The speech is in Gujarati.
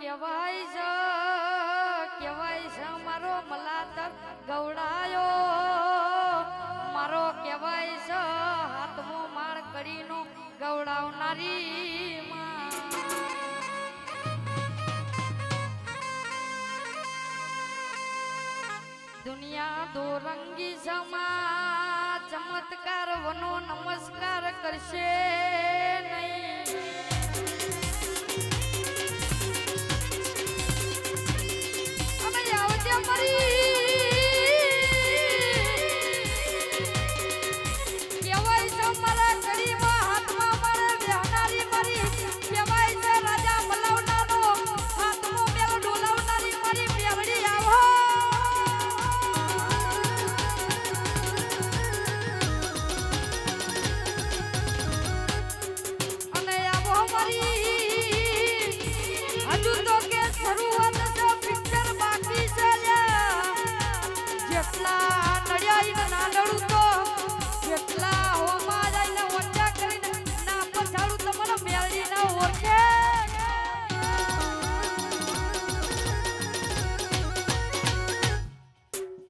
કહેવાય છે કહેવાય છે મારો મલાતર ગવડાયો. મારો કહેવાય છે હાથમો માર કરીનો ગવડાવનારી દુનિયા દોરંગી સમા ચમત્કાર વનો નમસ્કાર કરશે. your fly.